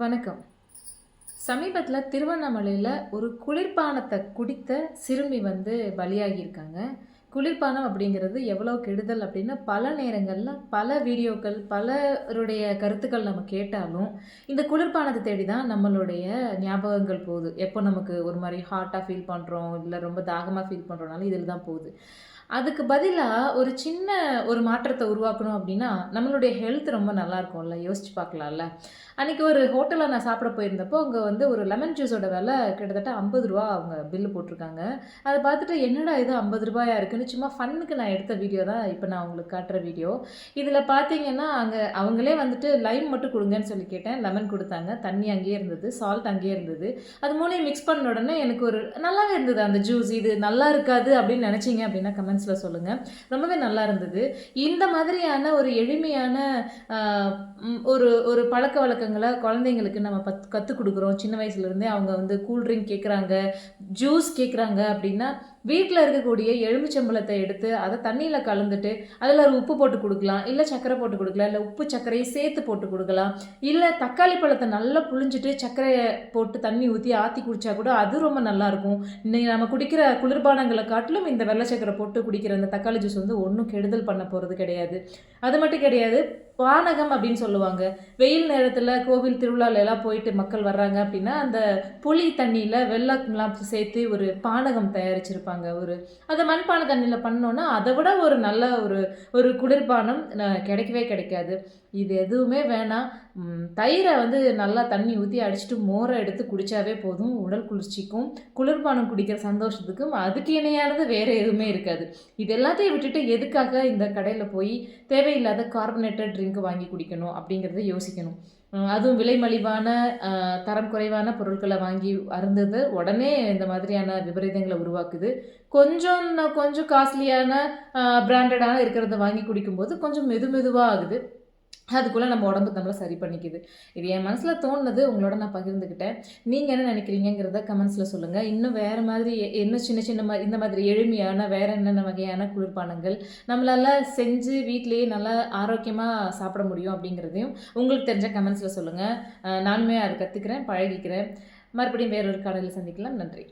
வணக்கம். சமீபத்தில் திருவண்ணாமலையில் ஒரு குளிர்பானத்தை குடித்த சிறுமி வந்து பலியாகியிருக்காங்க. குளிர்பானம் அப்படிங்கிறது எவ்வளோ கெடுதல் அப்படின்னு பல நேரங்களில் பல வீடியோக்கள் பலருடைய கருத்துக்கள் நம்ம கேட்டாலும் இந்த குளிர்பானத்தை தேடி தான் நம்மளுடைய ஞாபகங்கள் போகுது. எப்போ நமக்கு ஒரு மாதிரி ஹாட்டாக ஃபீல் பண்ணுறோம் இல்லை ரொம்ப தாகமாக ஃபீல் பண்ணுறோனாலும் இதில் தான் போகுது. அதுக்கு பதிலாக ஒரு சின்ன ஒரு மாற்றத்தை உருவாக்கணும் அப்படின்னா நம்மளுடைய ஹெல்த் ரொம்ப நல்லா இருக்கும்ல யோசிச்சு பார்க்கலாம்ல. அன்றைக்கி ஒரு ஹோட்டலில் நான் சாப்பிட போயிருந்தப்போ அங்கே வந்து ஒரு லெமன் ஜூஸோட விலை கிட்டத்தட்ட ஐம்பது ரூபா அவங்க பில்லு போட்டிருக்காங்க. அதை பார்த்துட்டு என்னடா இது ஐம்பது ரூபாயா இருக்குன்னு சும்மா ஃபன்னுக்கு நான் எடுத்த வீடியோ தான் இப்போ நான் உங்களுக்கு காட்டுற வீடியோ இதில் பார்த்தீங்கன்னா அங்கே அவங்களே வந்துட்டு லைம் மட்டும் கொடுங்கன்னு சொல்லி கேட்டேன். லெமன் கொடுத்தாங்க. தண்ணி அங்கேயே இருந்தது சால்ட் அங்கேயே இருந்தது. அது மூணையும் மிக்ஸ் பண்ண உடனே எனக்கு ஒரு நல்லாவே இருந்தது அந்த ஜூஸ் இது நல்லா இருக்காது அப்படின்னு நினச்சிங்க அப்படின்னா கமெண்ட் கமெண்ட்ஸில் சொல்லுங்கள் ரொம்பவே நல்லா இருந்தது. இந்த மாதிரியான ஒரு எளிமையான ஆஹ், ஒரு ஒரு பழக்க வழக்கங்களை குழந்தைங்களுக்கு நம்ம பத் கற்றுக் கொடுக்குறோம். சின்ன வயசுலேருந்தே அவங்க வந்து கூல்ட்ரிங்க் கேட்குறாங்க ஜூஸ் கேட்குறாங்க அப்படின்னா வீட்டில் இருக்கக்கூடிய எலுமிச்சம்பழத்தை எடுத்து அதை தண்ணியில் கலந்துட்டு அதில் ஒரு உப்பு போட்டு கொடுக்கலாம். இல்லை சர்க்கரை போட்டு கொடுக்கலாம். இல்லை உப்பு சர்க்கரையை சேர்த்து போட்டு கொடுக்கலாம். இல்லை தக்காளி பழத்தை நல்லா புளிஞ்சிட்டு சர்க்கரையை போட்டு தண்ணி ஊற்றி ஆற்றி குடித்தா கூட அது ரொம்ப நல்லாயிருக்கும் இன்றைக்கி நம்ம குடிக்கிற குளிர்பானங்களை காட்டிலும் இந்த வெள்ளை சர்க்கரை போட்டு குடிக்கிற அந்த தக்காளி ஜூஸ் வந்து ஒன்றும் கெடுதல் பண்ண போகிறது கிடையாது. அது மட்டும் கிடையாது. பானகம் அப்படின்னு சொல்லுவாங்க. வெயில் நேரத்தில் கோவில் திருவிழாலெல்லாம் போயிட்டு மக்கள் வர்றாங்க அப்படின்னா அந்த புளி தண்ணியில் வெள்ளம்லாம் சேர்த்து ஒரு பானகம் தயாரிச்சிருப்பாங்க ஒரு அதை மண்பானை தண்ணியில் பண்ணோன்னா அதை விட ஒரு நல்ல ஒரு ஒரு குளிர்பானம் கிடைக்கவே கிடைக்காது. இது எதுவுமே வேணாம். தயிரை வந்து நல்லா தண்ணி ஊற்றி அடிச்சுட்டு மோரை எடுத்து குடித்தாவே போதும். உடல் குளிர்ச்சிக்கும் குளிர்பானம் குடிக்கிற சந்தோஷத்துக்கும் அதுக்கு இணையானது வேறு எதுவுமே இருக்காது. இது எல்லாத்தையும் விட்டுட்டு எதுக்காக இந்த கடையில் போய் தேவையில்லாத கார்பனேட்டட் ட்ரிங்க் வாங்கி குடிக்கணும் அப்படிங்கிறத யோசிக்கணும். அதுவும் விலை மலிவான தரம் குறைவான பொருட்களை வாங்கி அருந்தது உடனே இந்த மாதிரியான விபரீதங்களை உருவாக்குது. கொஞ்சம் கொஞ்சம் காஸ்ட்லியான பிராண்டடான இருக்கிறத வாங்கி குடிக்கும்போது கொஞ்சம் மெது மெதுவாக ஆகுது. அதுக்குள்ளே நம்ம உடம்பு நம்மளை சரி பண்ணிக்குது. இது என் மனசில் தோணுனது உங்களோட நான் பகிர்ந்துக்கிட்டேன் நீங்கள் என்ன நினைக்கிறீங்கிறத கமெண்ட்ஸில் சொல்லுங்கள் இன்னும் வேறு மாதிரி இன்னும் சின்ன சின்ன மாதிரி இந்த மாதிரி எளிமையான வேறு என்னென்ன வகையான குளிர்பானங்கள் நம்மளால் செஞ்சு வீட்டிலேயே நல்லா ஆரோக்கியமாக சாப்பிட முடியும் அப்படிங்கிறதையும் உங்களுக்கு தெரிஞ்ச கமெண்ட்ஸில் சொல்லுங்கள் நானுமே அதை கற்றுக்கிறேன் பழகிக்கிறேன். மறுபடியும் வேறொரு கடையில் சந்திக்கலாம். நன்றி.